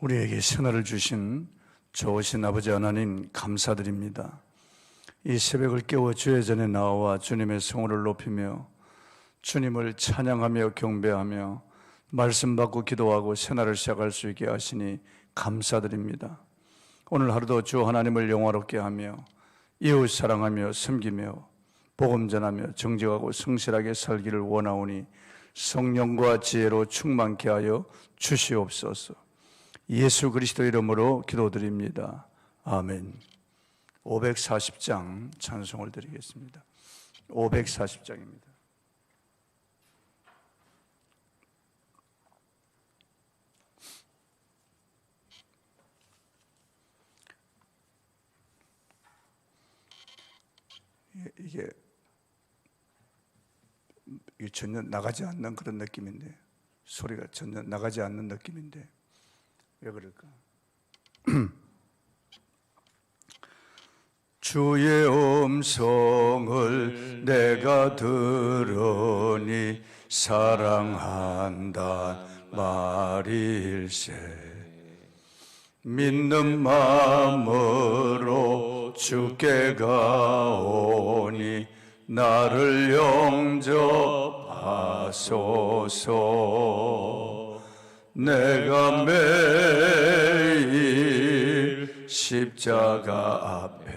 우리에게 선화를 주신 좋으신 아버지 하나님 감사드립니다. 이 새벽을 깨워 주의 전에 나와 주님의 성호를 높이며 주님을 찬양하며 경배하며 말씀 받고 기도하고 새날을 시작할 수 있게 하시니 감사드립니다. 오늘 하루도 주 하나님을 영화롭게 하며 이웃 사랑하며 섬기며 복음 전하며 정직하고 성실하게 살기를 원하오니 성령과 지혜로 충만케 하여 주시옵소서. 예수 그리스도 이름으로 기도드립니다. 아멘. 540장 찬송을 드리겠습니다. 540장입니다. 이게 전혀 나가지 않는 그런 느낌인데 소리가 전혀 나가지 않는 느낌인데 왜 그럴까? 주의 음성을 내가 들으니 사랑한다 말일세 믿는 마음으로 주께 가오니 나를 영접하소서 내가 매일 십자가 앞에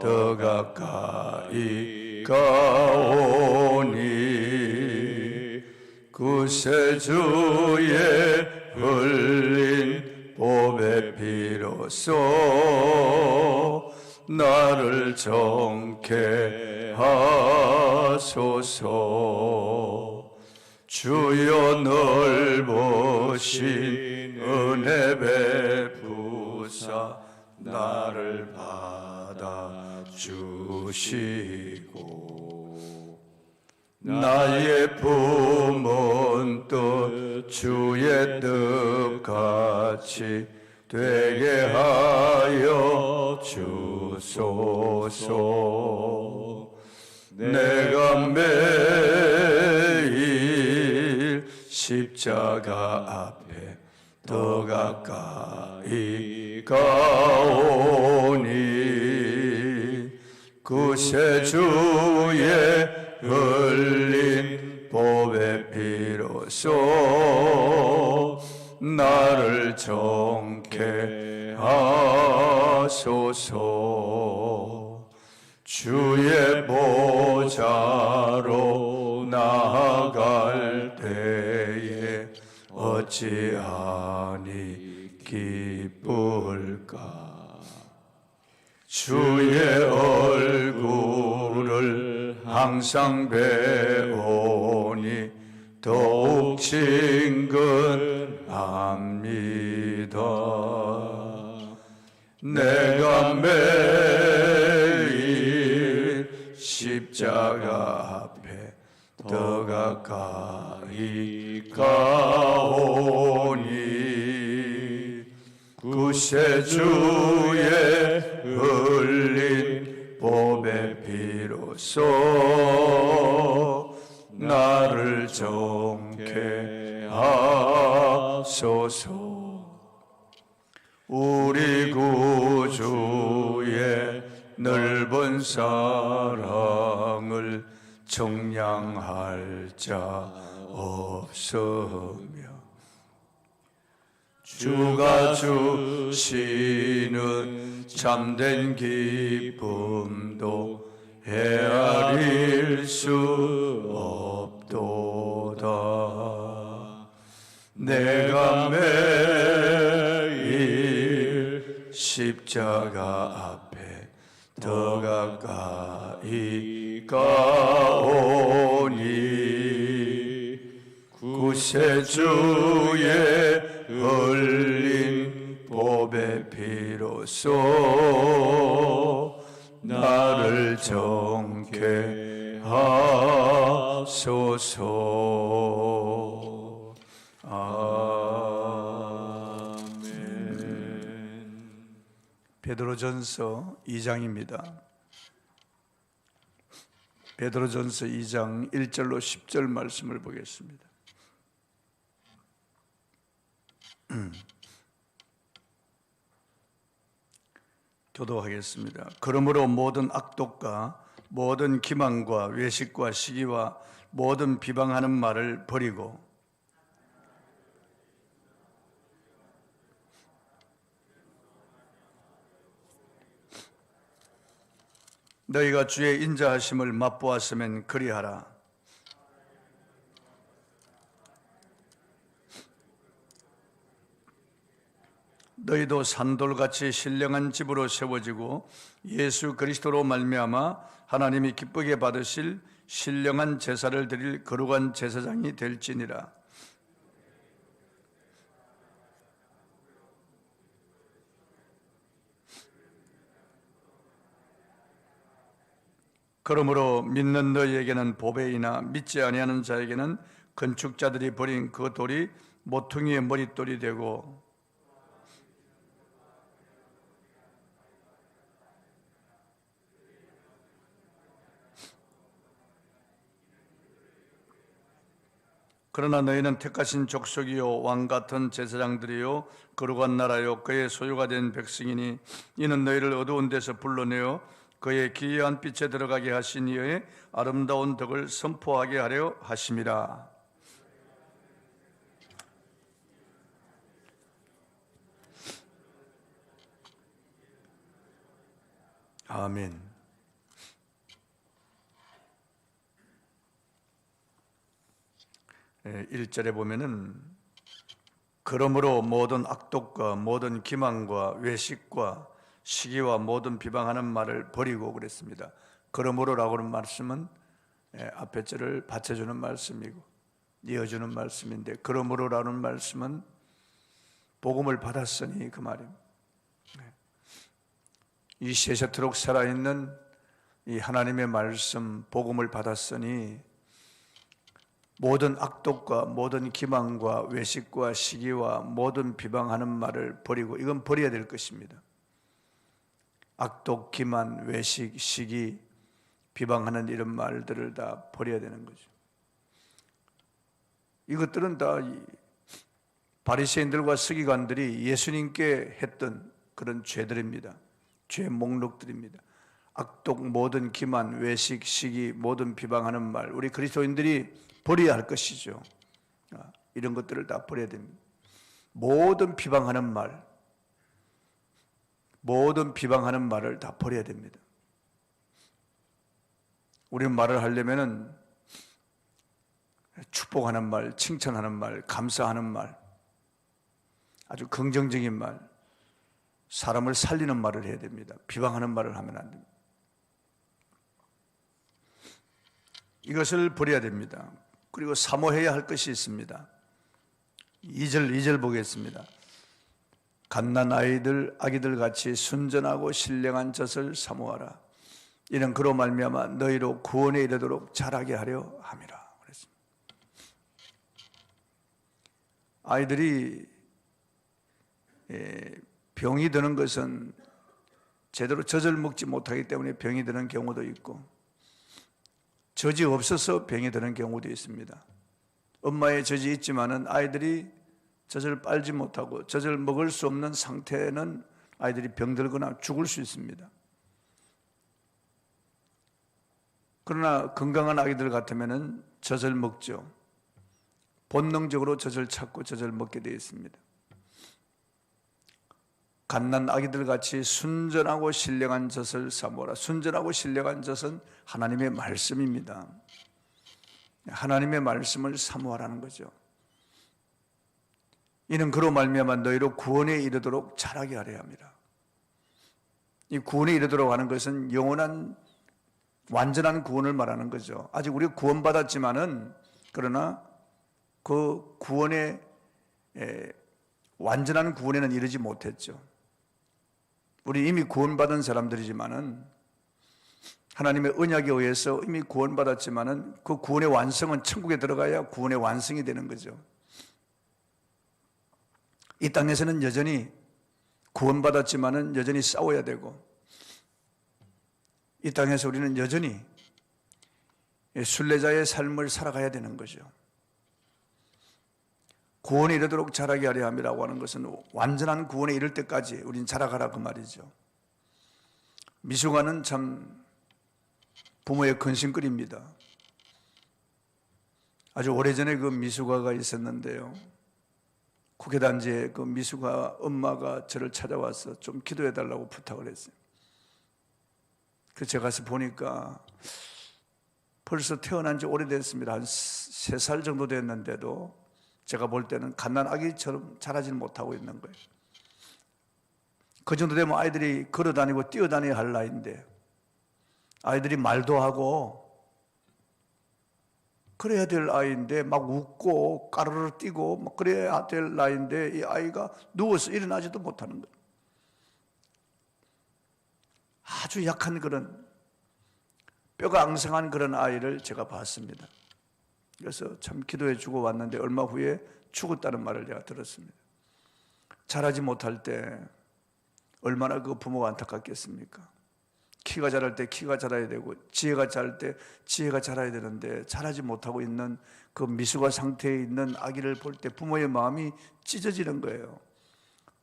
더 가까이 가오니 구세주의 흘린 보배 피로써 나를 정케 하소서. 주여 넓 으신 은혜 베푸사 나를 받아 주시고 나의 품은 뜻 주의 뜻같이 되게 하여 주소서. 내가 매일 십자가 앞에 더 가까이 가오니 구세주의 흘린 보배 피로써 나를 정케 하소서. 주의 보좌로 어찌하니 기쁠까 주의 얼굴을 항상 배우니 더욱 친근합니다. 내가 매일 십자가 더 가까이 가오니 구세주의 흘린 보배 피로써 자 없으며. 주가 주시는 참된 기쁨도 헤아릴 수 없도다. 내가 매일 십자가 앞에 더 가까이 가오니 구세주의 흘린 보배 피로써 나를 정케 하소서 아멘 베드로전서 2장입니다. 베드로전서 2장 1절로 10절 말씀을 보겠습니다. 음. 교도하겠습니다. 그러므로 모든 악독과 모든 기만과 외식과 시기와 모든 비방하는 말을 버리고 너희가 주의 인자하심을 맛보았으면 그리하라. 너희도 산돌같이 신령한 집으로 세워지고 예수 그리스도로 말미암아 하나님이 기쁘게 받으실 신령한 제사를 드릴 거룩한 제사장이 될지니라. 그러므로 믿는 너희에게는 보배이나 믿지 아니하는 자에게는 건축자들이 버린 그 돌이 모퉁이의 머릿돌이 되고 그러나 너희는 택하신 족속이요 왕 같은 제사장들이요 거룩한 나라요 그의 소유가 된 백성이니 이는 너희를 어두운 데서 불러내어 그의 기이한 빛에 들어가게 하신 이의 아름다운 덕을 선포하게 하려 하심이라. 아멘. 1절에 보면은 그러므로 모든 악독과 모든 기만과 외식과 시기와 모든 비방하는 말을 버리고 그랬습니다. 그러므로라고 하는 말씀은 예, 앞에 절을 받쳐주는 말씀이고 이어주는 말씀인데 그러므로라는 말씀은 복음을 받았으니 그 말입니다. 네. 이 세세토록 살아있는 이 하나님의 말씀 복음을 받았으니 모든 악독과 모든 기망과 외식과 시기와 모든 비방하는 말을 버리고 이건 버려야 될 것입니다. 악독, 기만, 외식, 시기, 비방하는 이런 말들을 다 버려야 되는 거죠. 이것들은 다 바리새인들과 서기관들이 예수님께 했던 그런 죄들입니다. 죄 목록들입니다. 악독, 모든 기만, 외식, 시기, 모든 비방하는 말, 우리 그리스도인들이 버려야 할 것이죠. 아, 이런 것들을 다 버려야 됩니다. 모든 비방하는 말, 모든 비방하는 말을 다 버려야 됩니다. 우리 말을 하려면은 축복하는 말, 칭찬하는 말, 감사하는 말, 아주 긍정적인 말, 사람을 살리는 말을 해야 됩니다. 비방하는 말을 하면 안 됩니다. 이것을 버려야 됩니다. 그리고 사모해야 할 것이 있습니다. 2절, 2절 보겠습니다. 갓난 아이들, 아기들 같이 순전하고 신령한 젖을 사모하라. 이는 그로 말미암아 너희로 구원에 이르도록 자라게 하려 함이라. 아이들이 예, 병이 드는 것은 제대로 젖을 먹지 못하기 때문에 병이 드는 경우도 있고 젖이 없어서 병이 드는 경우도 있습니다. 엄마의 젖이 있지만은 아이들이 젖을 빨지 못하고 젖을 먹을 수 없는 상태는 아이들이 병들거나 죽을 수 있습니다. 그러나 건강한 아이들 같으면은 젖을 먹죠. 본능적으로 젖을 찾고 젖을 먹게 되어 있습니다. 갓난 아기들 같이 순전하고 신령한 젖을 사모라. 순전하고 신령한 젖은 하나님의 말씀입니다. 하나님의 말씀을 사모하라는 거죠. 이는 그로 말미암아 너희로 구원에 이르도록 자라게 하려 합니다. 이 구원에 이르도록 하는 것은 영원한 완전한 구원을 말하는 거죠. 아직 우리가 구원받았지만은 그러나 그 구원의 완전한 구원에는 이르지 못했죠. 우리 이미 구원받은 사람들이지만은 하나님의 언약에 의해서 이미 구원받았지만은 그 구원의 완성은 천국에 들어가야 구원의 완성이 되는 거죠. 이 땅에서는 여전히 구원받았지만은 여전히 싸워야 되고 이 땅에서 우리는 여전히 순례자의 삶을 살아가야 되는 거죠. 구원에 이르도록 자라게 하려 함이라고 하는 것은 완전한 구원에 이를 때까지 우린 자라가라 그 말이죠. 미숙아는 참 부모의 근심거리입니다. 아주 오래전에 그 미숙아가 있었는데요. 국회단지에 그 미숙아 엄마가 저를 찾아와서 좀 기도해 달라고 부탁을 했어요. 그래서 제가 가서 보니까 벌써 태어난 지 오래됐습니다. 한 세 살 정도 됐는데도 제가 볼 때는 갓난아기처럼 자라지는 못하고 있는 거예요. 그 정도 되면 아이들이 걸어 다니고 뛰어 다녀야 할 나이인데 아이들이 말도 하고 그래야 될 아이인데 막 웃고 까르르 뛰고 막 그래야 될 나이인데 이 아이가 누워서 일어나지도 못하는 거예요. 아주 약한 그런 뼈가 앙상한 그런 아이를 제가 봤습니다. 그래서 참 기도해 주고 왔는데 얼마 후에 죽었다는 말을 제가 들었습니다. 자라지 못할 때 얼마나 그 부모가 안타깝겠습니까? 키가 자랄 때 키가 자라야 되고 지혜가 자랄 때 지혜가 자라야 되는데 자라지 못하고 있는 그 미숙아 상태에 있는 아기를 볼 때 부모의 마음이 찢어지는 거예요.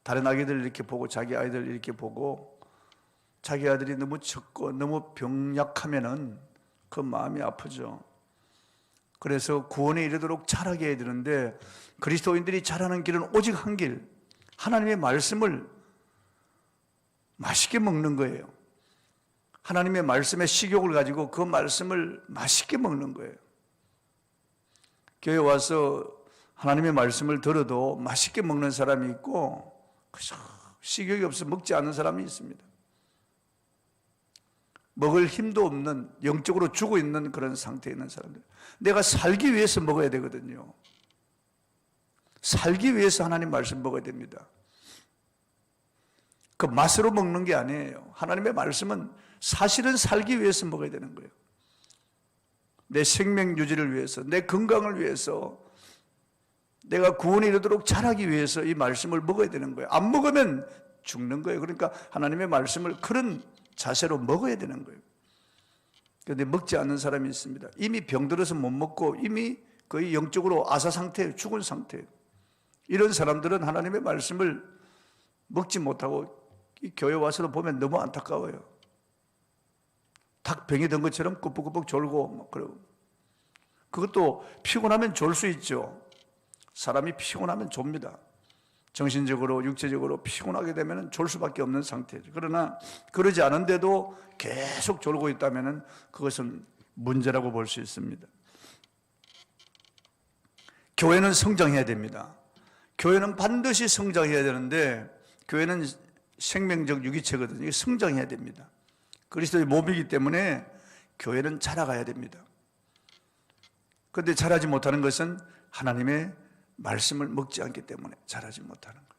다른 아기들 이렇게 보고 자기 아이들 이렇게 보고 자기 아들이 너무 적고 너무 병약하면은 그 마음이 아프죠. 그래서 구원에 이르도록 자라게 해야 되는데 그리스도인들이 자라는 길은 오직 한 길, 하나님의 말씀을 맛있게 먹는 거예요. 하나님의 말씀의 식욕을 가지고 그 말씀을 맛있게 먹는 거예요. 교회 와서 하나님의 말씀을 들어도 맛있게 먹는 사람이 있고 그저 식욕이 없어 먹지 않는 사람이 있습니다. 먹을 힘도 없는 영적으로 죽어 있는 그런 상태에 있는 사람들. 내가 살기 위해서 먹어야 되거든요. 살기 위해서 하나님 말씀 먹어야 됩니다. 그 맛으로 먹는 게 아니에요. 하나님의 말씀은 사실은 살기 위해서 먹어야 되는 거예요. 내 생명 유지를 위해서, 내 건강을 위해서, 내가 구원에 이르도록 자라기 위해서 이 말씀을 먹어야 되는 거예요. 안 먹으면 죽는 거예요. 그러니까 하나님의 말씀을 그런 자세로 먹어야 되는 거예요. 그런데 먹지 않는 사람이 있습니다. 이미 병들어서 못 먹고 이미 거의 영적으로 아사 상태예요. 죽은 상태예요. 이런 사람들은 하나님의 말씀을 먹지 못하고 이 교회 와서도 보면 너무 안타까워요. 닭 병이 든 것처럼 꾸벅꾸벅 졸고 막 그러고. 그것도 피곤하면 졸 수 있죠. 사람이 피곤하면 좁니다. 정신적으로 육체적으로 피곤하게 되면 졸 수밖에 없는 상태죠. 그러나 그러지 않은데도 계속 졸고 있다면 그것은 문제라고 볼 수 있습니다. 교회는 성장해야 됩니다. 교회는 반드시 성장해야 되는데 교회는 생명적 유기체거든요. 성장해야 됩니다. 그리스도의 몸이기 때문에 교회는 자라가야 됩니다. 그런데 자라지 못하는 것은 하나님의 말씀을 먹지 않기 때문에 자라지 못하는 거예요.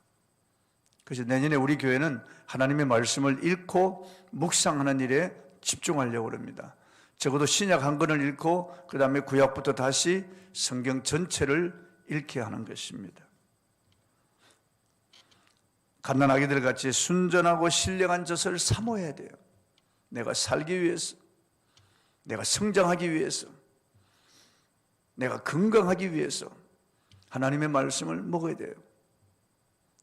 그래서 내년에 우리 교회는 하나님의 말씀을 읽고 묵상하는 일에 집중하려고 합니다. 적어도 신약 한 권을 읽고 그 다음에 구약부터 다시 성경 전체를 읽게 하는 것입니다. 갓난 아기들 같이 순전하고 신령한 젖을 사모해야 돼요. 내가 살기 위해서, 내가 성장하기 위해서, 내가 건강하기 위해서 하나님의 말씀을 먹어야 돼요.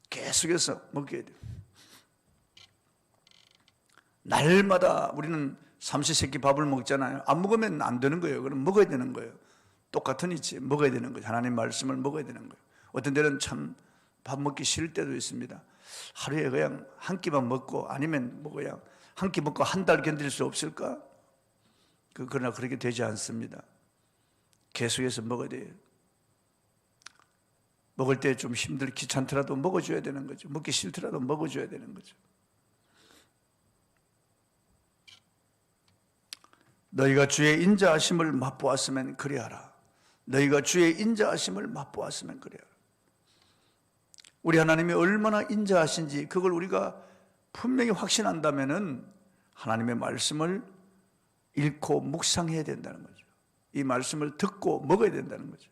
계속해서 먹어야 돼요. 날마다 우리는 삼시세끼 밥을 먹잖아요. 안 먹으면 안 되는 거예요. 그럼 먹어야 되는 거예요. 똑같은 이치 먹어야 되는 거예요. 하나님 말씀을 먹어야 되는 거예요. 어떤 때는 참 밥 먹기 싫을 때도 있습니다. 하루에 그냥 한 끼만 먹고 아니면 뭐 그냥 한 끼 먹고 한 달 견딜 수 없을까? 그, 그러나 그렇게 되지 않습니다. 계속해서 먹어야 돼요. 먹을 때 좀 힘들 귀찮더라도 먹어줘야 되는 거죠. 먹기 싫더라도 먹어줘야 되는 거죠. 너희가 주의 인자하심을 맛보았으면 그리하라. 너희가 주의 인자하심을 맛보았으면 그리하라. 우리 하나님이 얼마나 인자하신지 그걸 우리가 분명히 확신한다면은 하나님의 말씀을 읽고 묵상해야 된다는 거죠. 이 말씀을 듣고 먹어야 된다는 거죠.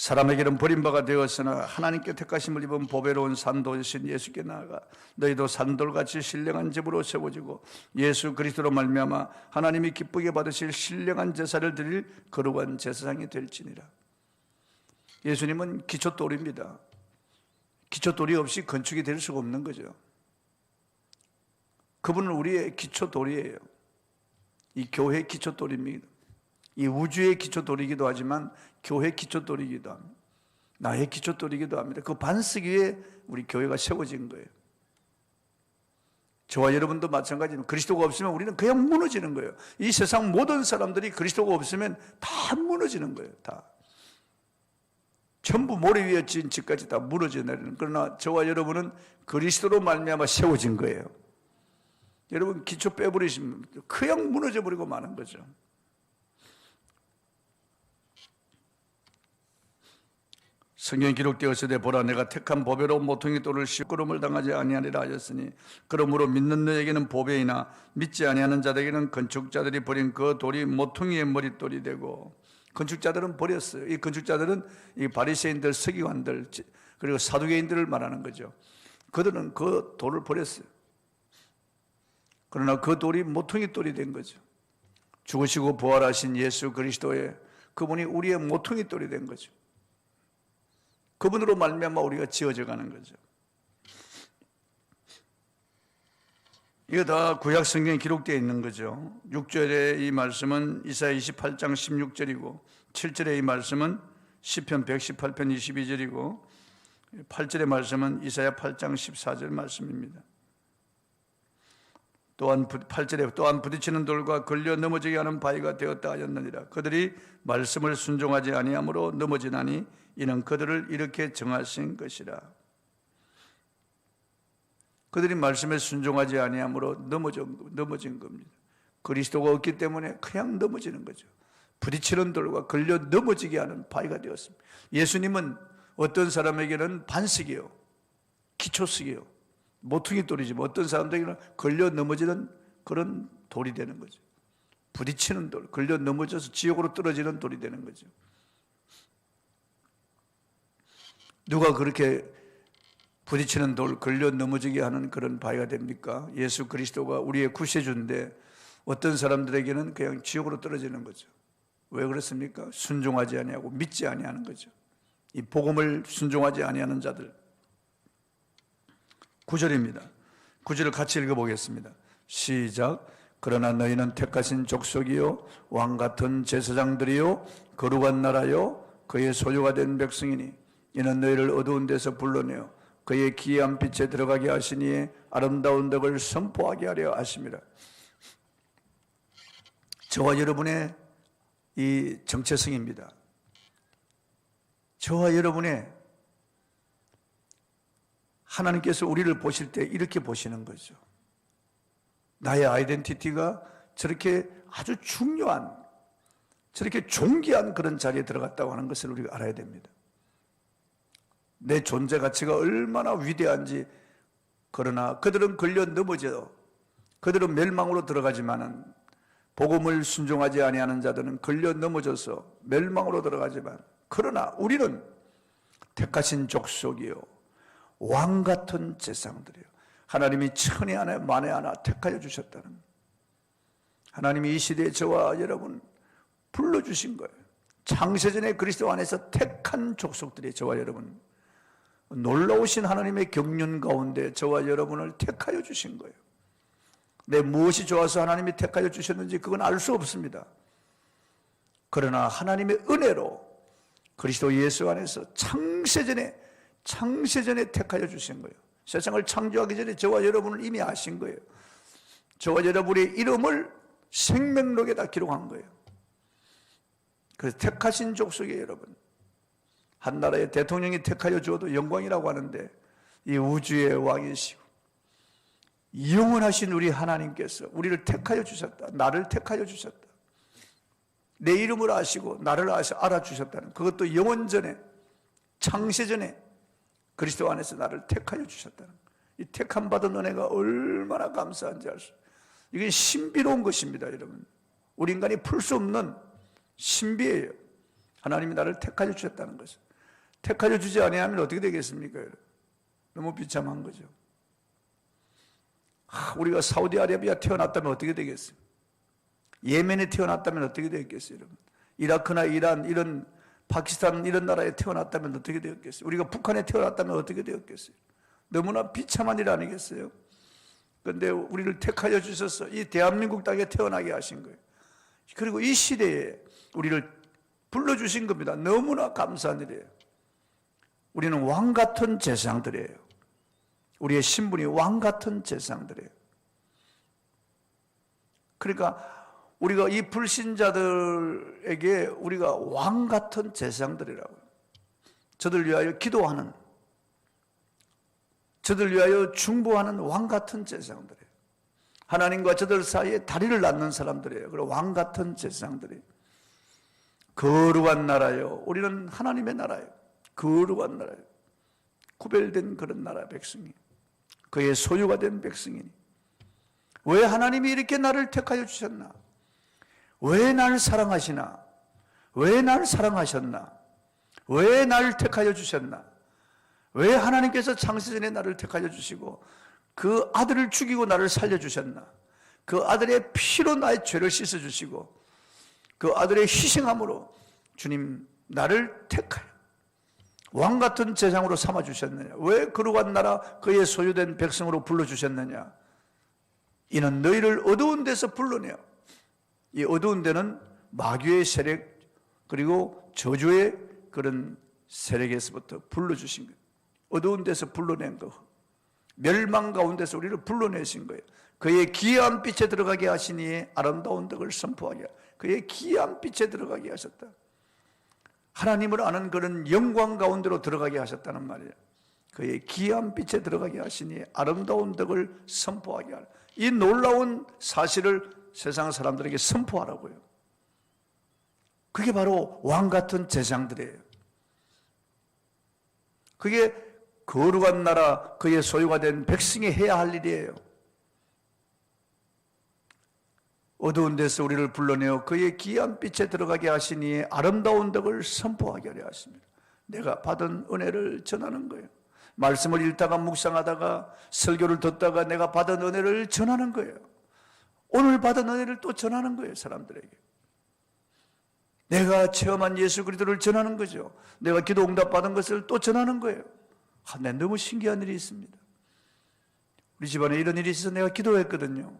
사람에게는 버림바가 되었으나 하나님께 택하심을 입은 보배로운 산도이신 예수께 나아가 너희도 산돌같이 신령한 집으로 세워지고 예수 그리스도로 말미암아 하나님이 기쁘게 받으실 신령한 제사를 드릴 거룩한 제사장이 될지니라. 예수님은 기초돌입니다. 기초돌이 없이 건축이 될 수가 없는 거죠. 그분은 우리의 기초돌이에요. 이 교회 기초돌입니다. 이 우주의 기초돌이기도 하지만 교회 기초돌이기도 합니다. 나의 기초돌이기도 합니다. 그 반석 위에 우리 교회가 세워진 거예요. 저와 여러분도 마찬가지입니다. 그리스도가 없으면 우리는 그냥 무너지는 거예요. 이 세상 모든 사람들이 그리스도가 없으면 다 무너지는 거예요. 다. 전부 모래 위에 지은 집까지 다 무너져 내리는. 그러나 저와 여러분은 그리스도로 말미암아 세워진 거예요. 여러분 기초 빼버리시면 그냥 무너져 버리고 마는 거죠. 성경 기록되었으되 보라 내가 택한 보배로 모퉁이 돌을 시끄러움을 당하지 아니하리라 하였으니 그러므로 믿는 너에게는 보배이나 믿지 아니하는 자들에게는 건축자들이 버린 그 돌이 모퉁이의 머릿돌이 되고 건축자들은 버렸어요. 이 건축자들은 이 바리새인들, 서기관들 그리고 사두개인들을 말하는 거죠. 그들은 그 돌을 버렸어요. 그러나 그 돌이 모퉁이 돌이 된 거죠. 죽으시고 부활하신 예수 그리스도의 그분이 우리의 모퉁이 돌이 된 거죠. 그분으로 말미암아 우리가 지어져 가는 거죠. 이거 다 구약 성경에 기록되어 있는 거죠. 6절에 이 말씀은 이사야 28장 16절이고 7절에 이 말씀은 시편 118편 22절이고 8절의 말씀은 이사야 8장 14절 말씀입니다. 또한 8절에 또한 부딪히는 돌과 걸려 넘어지게 하는 바위가 되었다 하였느니라. 그들이 말씀을 순종하지 아니함으로 넘어지나니 이는 그들을 이렇게 정하신 것이라. 그들이 말씀에 순종하지 아니함으로 넘어진, 넘어진 겁니다. 그리스도가 없기 때문에 그냥 넘어지는 거죠. 부딪히는 돌과 걸려 넘어지게 하는 바위가 되었습니다. 예수님은 어떤 사람에게는 반석이요, 기초석이요, 모퉁이 돌이지만 어떤 사람들에게는 걸려 넘어지는 그런 돌이 되는 거죠. 부딪히는 돌, 걸려 넘어져서 지옥으로 떨어지는 돌이 되는 거죠. 누가 그렇게 부딪히는 돌, 걸려 넘어지게 하는 그런 바위가 됩니까? 예수 그리스도가 우리의 구세주인데 어떤 사람들에게는 그냥 지옥으로 떨어지는 거죠. 왜 그렇습니까? 순종하지 아니하고 믿지 아니하는 거죠. 이 복음을 순종하지 아니하는 자들. 9절입니다. 9절을 같이 읽어보겠습니다. 시작. 그러나 너희는 택하신 족속이요 왕 같은 제사장들이요 거룩한 나라요 그의 소유가 된 백성이니 이는 너희를 어두운 데서 불러내어 그의 기이한 빛에 들어가게 하시니 아름다운 덕을 선포하게 하려 하심이라. 저와 여러분의 이 정체성입니다. 저와 여러분의 하나님께서 우리를 보실 때 이렇게 보시는 거죠. 나의 아이덴티티가 저렇게 아주 중요한, 저렇게 존귀한 그런 자리에 들어갔다고 하는 것을 우리가 알아야 됩니다. 내 존재 가치가 얼마나 위대한지, 그러나 그들은 걸려 넘어져, 그들은 멸망으로 들어가지만은 복음을 순종하지 아니하는 자들은 걸려 넘어져서 멸망으로 들어가지만, 그러나 우리는 택하신 족속이요. 왕 같은 재상들이요. 하나님이 천에 하나 만에 하나 택하여 주셨다는 하나님이 이 시대에 저와 여러분 불러주신 거예요. 창세전에 그리스도 안에서 택한 족속들이 저와 여러분 놀라우신 하나님의 경륜 가운데 저와 여러분을 택하여 주신 거예요. 내 무엇이 좋아서 하나님이 택하여 주셨는지 그건 알 수 없습니다. 그러나 하나님의 은혜로 그리스도 예수 안에서 창세전에 창세전에 택하여 주신 거예요. 세상을 창조하기 전에 저와 여러분을 이미 아신 거예요. 저와 여러분의 이름을 생명록에다 기록한 거예요. 그래서 택하신 족속이에요, 여러분. 한 나라의 대통령이 택하여 주어도 영광이라고 하는데 이 우주의 왕이시고 영원하신 우리 하나님께서 우리를 택하여 주셨다. 나를 택하여 주셨다. 내 이름을 아시고 나를 아시 알아주셨다는 그것도 영원 전에 창세 전에 그리스도 안에서 나를 택하여 주셨다는 이 택함 받은 은혜가 얼마나 감사한지 알 수. 이게 신비로운 것입니다, 여러분. 우리 인간이 풀 수 없는 신비예요. 하나님이 나를 택하여 주셨다는 것을. 택하여 주지 아니하면 어떻게 되겠습니까? 너무 비참한 거죠. 아, 우리가 사우디아라비아 태어났다면 어떻게 되겠어요? 예멘에 태어났다면 어떻게 되겠어요, 여러분? 이라크나 이란 이런 파키스탄 이런 나라에 태어났다면 어떻게 되었겠어요? 우리가 북한에 태어났다면 어떻게 되었겠어요? 너무나 비참한 일 아니겠어요? 근데 우리를 택하여 주셔서 이 대한민국 땅에 태어나게 하신 거예요. 그리고 이 시대에 우리를 불러주신 겁니다. 너무나 감사한 일이에요. 우리는 왕 같은 제사장들이에요. 우리의 신분이 왕 같은 제사장들이에요. 그러니까 우리가 이 불신자들에게 우리가 왕 같은 제사장들이라고요. 저들 위하여 기도하는, 저들 위하여 중보하는 왕 같은 제사장들이에요. 하나님과 저들 사이에 다리를 낳는 사람들이에요. 그리고 왕 같은 제사장들이 거룩한 나라요. 우리는 하나님의 나라예요. 거룩한 나라예요. 구별된 그런 나라 백성이 그의 소유가 된 백성이니 왜 하나님이 이렇게 나를 택하여 주셨나? 왜날 사랑하시나? 왜날 사랑하셨나? 왜날 택하여 주셨나? 왜 하나님께서 창세전에 나를 택하여 주시고 그 아들을 죽이고 나를 살려 주셨나? 그 아들의 피로 나의 죄를 씻어 주시고 그 아들의 희생함으로 주님 나를 택하여 왕 같은 제장으로 삼아 주셨느냐? 왜 거룩한 나라 그의 소유된 백성으로 불러 주셨느냐? 이는 너희를 어두운 데서 불러내어 이 어두운 데는 마귀의 세력 그리고 저주의 그런 세력에서부터 불러주신 거예요. 어두운 데서 불러낸 거. 멸망 가운데서 우리를 불러내신 거예요. 그의 기이한 빛에 들어가게 하시니 아름다운 덕을 선포하게 그의 기이한 빛에 들어가게 하셨다. 하나님을 아는 그런 영광 가운데로 들어가게 하셨다는 말이에요. 그의 기이한 빛에 들어가게 하시니 아름다운 덕을 선포하게 하라. 이 놀라운 사실을 세상 사람들에게 선포하라고요. 그게 바로 왕 같은 제장들이에요. 그게 거룩한 나라 그의 소유가 된 백성이 해야 할 일이에요. 어두운 데서 우리를 불러내어 그의 귀한 빛에 들어가게 하시니 아름다운 덕을 선포하게 하려 하십니다. 내가 받은 은혜를 전하는 거예요. 말씀을 읽다가 묵상하다가 설교를 듣다가 내가 받은 은혜를 전하는 거예요. 오늘 받은 은혜를 또 전하는 거예요, 사람들에게. 내가 체험한 예수 그리스도를 전하는 거죠. 내가 기도 응답 받은 것을 또 전하는 거예요. 아, 내 너무 신기한 일이 있습니다. 우리 집안에 이런 일이 있어서 내가 기도했거든요.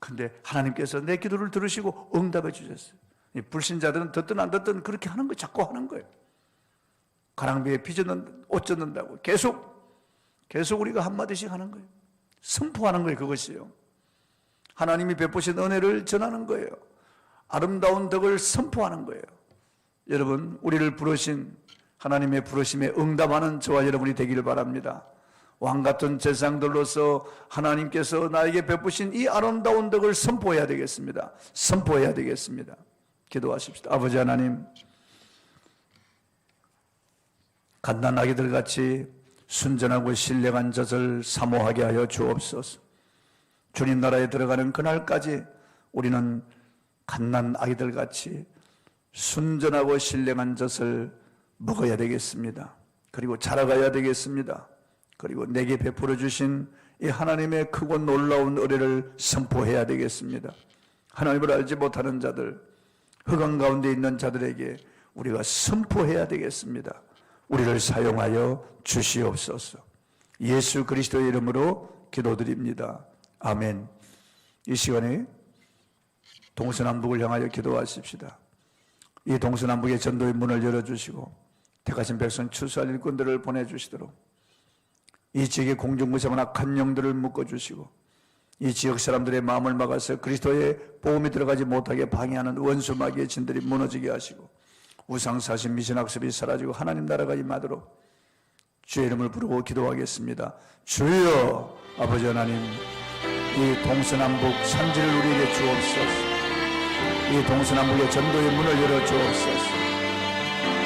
근데 하나님께서 내 기도를 들으시고 응답해 주셨어요. 이 불신자들은 듣든 안 듣든 그렇게 하는 거 자꾸 하는 거예요. 가랑비에 비 젖는, 옷 젖는다고 계속, 계속 우리가 한 마디씩 하는 거예요. 선포하는 거예요, 그것이요. 하나님이 베푸신 은혜를 전하는 거예요. 아름다운 덕을 선포하는 거예요. 여러분, 우리를 부르신 하나님의 부르심에 응답하는 저와 여러분이 되기를 바랍니다. 왕 같은 제상들로서 하나님께서 나에게 베푸신 이 아름다운 덕을 선포해야 되겠습니다. 선포해야 되겠습니다. 기도하십시다. 아버지 하나님, 갓난 아기들 같이 순전하고 신령한 젖을 사모하게 하여 주옵소서. 주님 나라에 들어가는 그날까지 우리는 갓난 아기들 같이 순전하고 신령한 젖을 먹어야 되겠습니다. 그리고 자라가야 되겠습니다. 그리고 내게 베풀어 주신 이 하나님의 크고 놀라운 은혜를 선포해야 되겠습니다. 하나님을 알지 못하는 자들, 흑암 가운데 있는 자들에게 우리가 선포해야 되겠습니다. 우리를 사용하여 주시옵소서. 예수 그리스도의 이름으로 기도드립니다. 아멘. 이 시간에 동서남북을 향하여 기도하십시다. 이 동서남북의 전도의 문을 열어주시고 택하신 백성 추수할 일꾼들을 보내주시도록 이 지역의 공중무sam한 악한 영들을 묶어주시고 이 지역 사람들의 마음을 막아서 그리스도의 보험이 들어가지 못하게 방해하는 원수 마귀의 진들이 무너지게 하시고 우상사신 미신학습이 사라지고 하나님 나라가 임하도록 주의 이름을 부르고 기도하겠습니다. 주여 아버지 하나님 이 동서남북 산지를 우리에게 주옵소서. 이 동서남북의 전도의 문을 열어 주옵소서.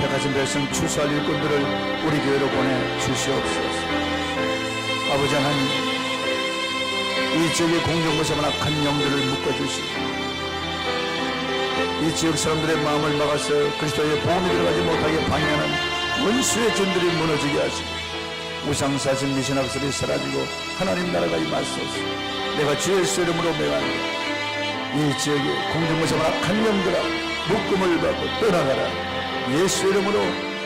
택하신 백성 추수할 일꾼들을 우리 교회로 보내 주시옵소서 아버지 하나님 이 지역의 공정무sam한 악한 영들을 묶어주시고 이 지역 사람들의 마음을 막아서 그리스도의 보험이 들어가지 못하게 방해하는 원수의 전들이 무너지게 하시고 우상사신 미신학설이 사라지고 하나님 나라가 임하소서 내가 주의 예수 이름으로 명하노라 이 지역에 공중무sam한 악한 영들아 묶음을 받고 떠나가라. 예수 이름으로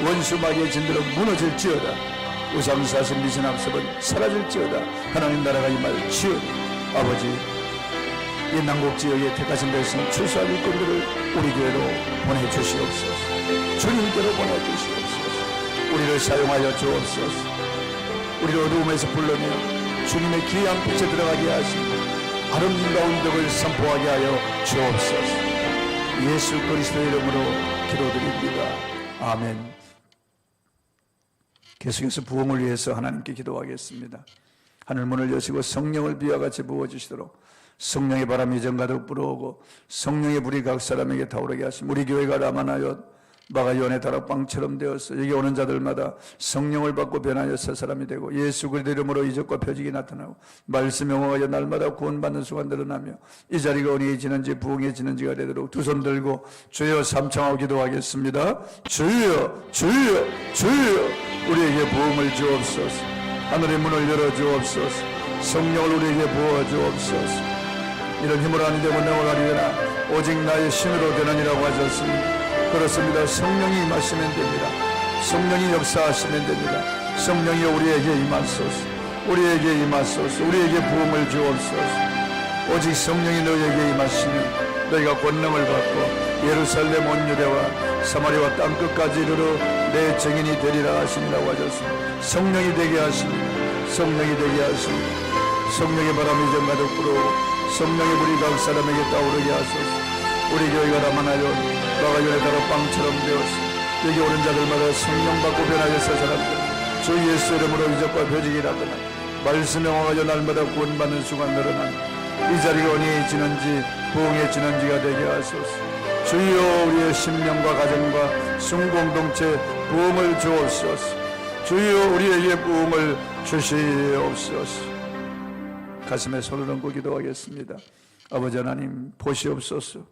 원수 마귀의 진들은 무너질지어다 우상사슴 미신 앞섭은 사라질지어다. 하나님 나라가 임할지어다 아버지 이 남곡 지역에 택하신 백성 출소할 일꾼들을 우리 교회로 보내주시옵소서. 주님께로 보내주시옵소서. 우리를 사용하여 주옵소서. 우리를 어두움에서 불러내어 주님의 귀한 빛에 들어가게 하시고 아름다운 덕을 선포하게 하여 주옵소서. 예수 그리스도 이름으로 기도드립니다. 아멘 계속해서 부흥을 위해서 하나님께 기도하겠습니다. 하늘 문을 여시고 성령을 비와 같이 부어주시도록 성령의 바람이 전가득 불어오고 성령의 불이 각 사람에게 타오르게 하시고 우리 교회가 라마나요 마가요한의 다락방처럼 되어서 여기 오는 자들마다 성령을 받고 변하여 새 사람이 되고 예수 그리스도 이름으로 이적과 표적이 나타나고 말씀 영화가 날마다 구원받는 수가 늘어나며 이 자리가 언니해지는지 부흥해지는지가 되도록 두 손 들고 주여 삼창하고 기도하겠습니다. 주여 주여 주여 우리에게 부흥을 주옵소서. 하늘의 문을 열어 주옵소서. 성령을 우리에게 부어 주옵소서. 이런 힘을 아닌데 못 넘어가리라. 오직 나의 신으로 되느니라고 하셨습니다 그렇습니다. 성령이 임하시면 됩니다. 성령이 역사하시면 됩니다. 성령이 우리에게 임하소서. 우리에게 임하소서. 우리에게 부흥을 주옵소서. 오직 성령이 너희에게 임하시면 너희가 권능을 받고 예루살렘 온 유대와 사마리아 땅 끝까지 이르러 내 증인이 되리라 하신다고 하셨습니다. 성령이 되게 하십니다 성령이 되게 하십니다 성령의 바람이 좀 가득 불어오고 성령의 불이 각 사람에게 떠오르게 하소서. 우리 교회가 라마나요 마가연의 다로 빵처럼 되었어 여기 오는 자들마다 성령 받고 변하여서 사람들 주 예수 이름으로 이적과 표적이 나타나 말씀 명화가 날마다 구원받는 수가 늘어난 이 자리가 언니해지는지 부흥해지는지가 되게 하소서 주여 우리의 심령과 가정과 순공동체 부흥을 주옵소서 주여 우리에게 부흥을 주시옵소서 가슴에 손을 얹고 기도하겠습니다. 아버지 하나님 보시옵소서.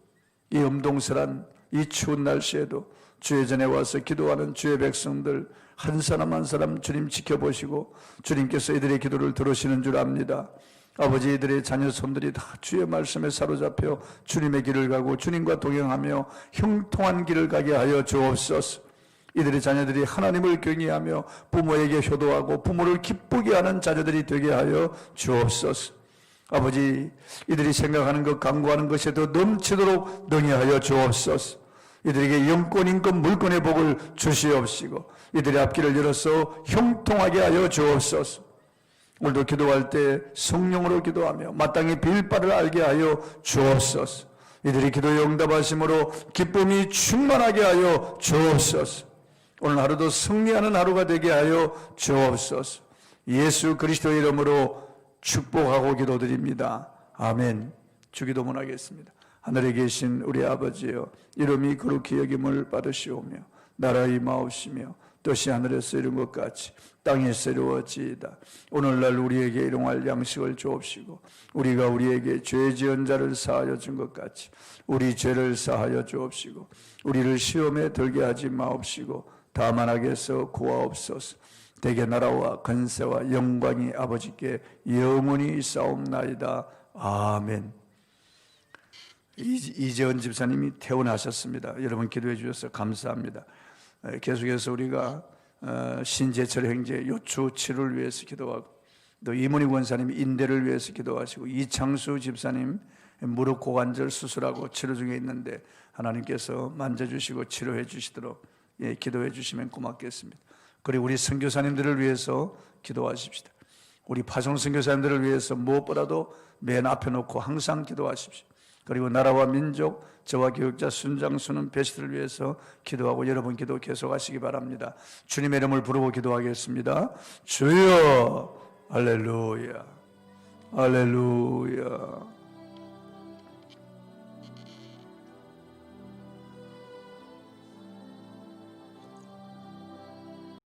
이 음동설한 이 추운 날씨에도 주의 전에 와서 기도하는 주의 백성들 한 사람 한 사람 주님 지켜보시고 주님께서 이들의 기도를 들으시는 줄 압니다. 아버지 이들의 자녀 손들이 다 주의 말씀에 사로잡혀 주님의 길을 가고 주님과 동행하며 형통한 길을 가게 하여 주옵소서. 이들의 자녀들이 하나님을 경외하며 부모에게 효도하고 부모를 기쁘게 하는 자녀들이 되게 하여 주옵소서. 아버지, 이들이 생각하는 것, 강구하는 것에 더 넘치도록 능히하여 주옵소서. 이들에게 영권, 인권, 물권의 복을 주시옵시고, 이들의 앞길을 열어서 형통하게 하여 주옵소서. 오늘도 기도할 때 성령으로 기도하며 마땅히 빌 바를 알게 하여 주옵소서. 이들이 기도에 응답하심으로 기쁨이 충만하게 하여 주옵소서. 오늘 하루도 승리하는 하루가 되게 하여 주옵소서. 예수 그리스도의 이름으로 축복하고 기도드립니다. 아멘. 주기도 문 하겠습니다. 하늘에 계신 우리 아버지여 이름이 거룩히 여김을 받으시오며 나라 임하옵시며 뜻이 하늘에서 이룬 것 같이 땅에서 이루어지이다. 오늘날 우리에게 일용할 양식을 주옵시고 우리가 우리에게 죄 지은 자를 사하여 준 것 같이 우리 죄를 사하여 주옵시고 우리를 시험에 들게 하지 마옵시고 다만 악에서 구하옵소서. 대개 나라와 건세와 영광이 아버지께 영원히 있사옵나이다. 아멘. 이재원 집사님이 퇴원하셨습니다. 여러분 기도해 주셔서 감사합니다. 계속해서 우리가 어, 신제철 형제 요추 치료를 위해서 기도하고 또 이문희 권사님 인대를 위해서 기도하시고 이창수 집사님 무릎 고관절 수술하고 치료 중에 있는데 하나님께서 만져주시고 치료해 주시도록 예, 기도해 주시면 고맙겠습니다. 그리고 우리 선교사님들을 위해서 기도하십시다. 우리 파송 선교사님들을 위해서 무엇보다도 맨 앞에 놓고 항상 기도하십시오. 그리고 나라와 민족, 저와 교육자 순장수는 배시들을 위해서 기도하고 여러분 기도 계속하시기 바랍니다. 주님의 이름을 부르고 기도하겠습니다. 주여, 할렐루야, 할렐루야.